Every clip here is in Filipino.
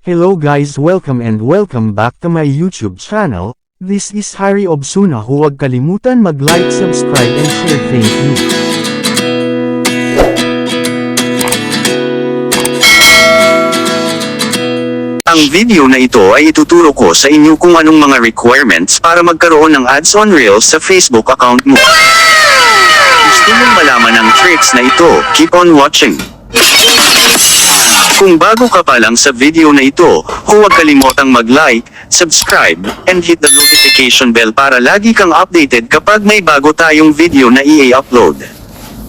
Hello guys welcome and welcome back to my YouTube channel, this is Harry Obsuna huwag kalimutan mag-like, subscribe and share thank you. Ang video na ito ay ituturo ko sa inyo kung anong mga requirements para magkaroon ng ads on Reels sa Facebook account mo. Gusto mong malaman ang tricks na ito, keep on watching. Kung bago ka pa lang sa video na ito, huwag kalimotang mag-like, subscribe, and hit the notification bell para lagi kang updated kapag may bago tayong video na i-upload.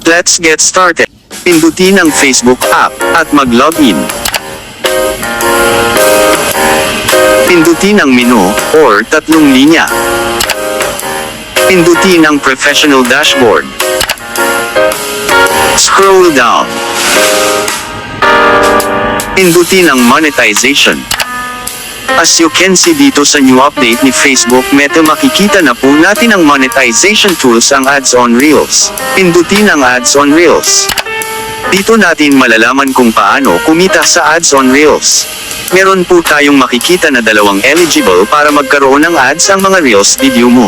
Let's get started. Pindutin ang Facebook app at mag-login. Pindutin ang menu or tatlong linya. Pindutin ang professional dashboard. Scroll down. Pindutin ang monetization. As you can see dito sa new update ni Facebook Meta makikita na po natin ang monetization tools ang ads on Reels. Pindutin ang ads on Reels. Dito natin malalaman kung paano kumita sa ads on Reels. Meron po tayong makikita na dalawang eligible para magkaroon ng ads ang mga Reels video mo.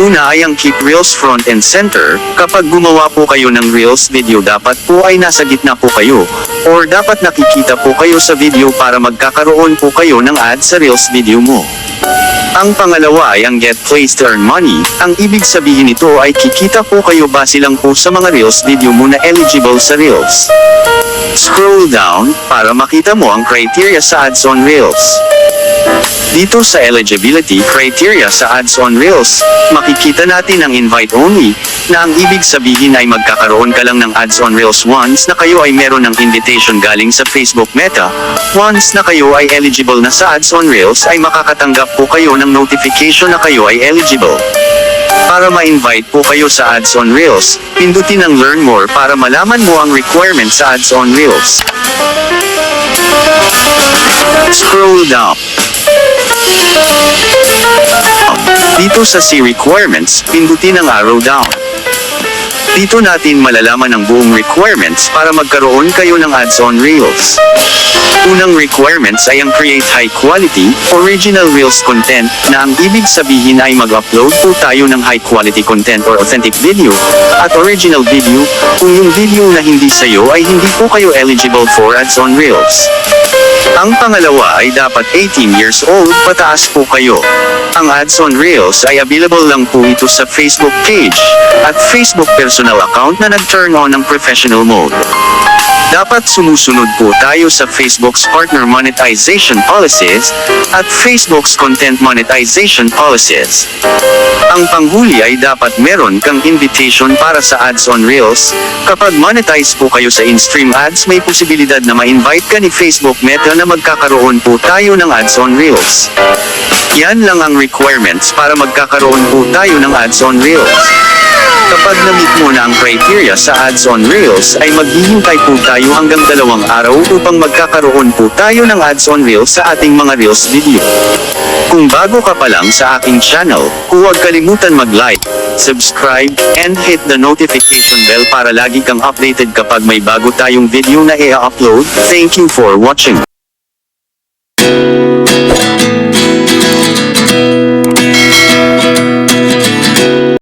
Una ay ang Keep Reels Front and Center, kapag gumawa po kayo ng Reels video dapat po ay nasa gitna po kayo, or dapat nakikita po kayo sa video para magkakaroon po kayo ng ads sa Reels video mo. Ang pangalawa ay ang Get Plays to Earn Money, ang ibig sabihin nito ay kikita po kayo base lang po sa mga Reels video mo na eligible sa Reels. Scroll down, para makita mo ang criteria sa ads on Reels. Dito sa eligibility criteria sa ads on Reels, makikita natin ang invite only, na ang ibig sabihin ay magkakaroon ka lang ng ads on Reels once na kayo ay meron ng invitation galing sa Facebook Meta, once na kayo ay eligible na sa ads on Reels ay makakatanggap po kayo ng notification na kayo ay eligible. Para ma-invite po kayo sa ads on Reels, pindutin ang learn more para malaman mo ang requirements sa ads on Reels. Scroll down. Dito sa See Requirements, pindutin ang arrow down. Dito natin malalaman ang buong requirements para magkaroon kayo ng ads on Reels. Unang requirements ay ang create high quality, original Reels content, na ang ibig sabihin ay mag-upload po tayo ng high quality content or authentic video, at original video, kung yung video na hindi sayo ay hindi po kayo eligible for ads on Reels. Ang pangalawa ay dapat 18 years old pataas po kayo. Ang ads on Reels ay available lang po ito sa Facebook page at Facebook personal account na nag-turn on ng professional mode. Dapat sumusunod po tayo sa Facebook's partner monetization policies at Facebook's content monetization policies. Ang panghuli ay dapat meron kang invitation para sa ads on Reels. Kapag monetize po kayo sa in-stream ads, may posibilidad na ma-invite ka ni Facebook Meta na magkakaroon po tayo ng ads on Reels. Yan lang ang requirements para magkakaroon po tayo ng ads on Reels. Kapag na-meet mo na ang criteria sa ads on Reels ay maghihintay po tayo hanggang dalawang araw upang magkakaroon po tayo ng ads on Reels sa ating mga Reels video. Kung bago ka pa lang sa aking channel, huwag kalimutan mag-like, subscribe, and hit the notification bell para lagi kang updated kapag may bago tayong video na i-upload. Thank you for watching.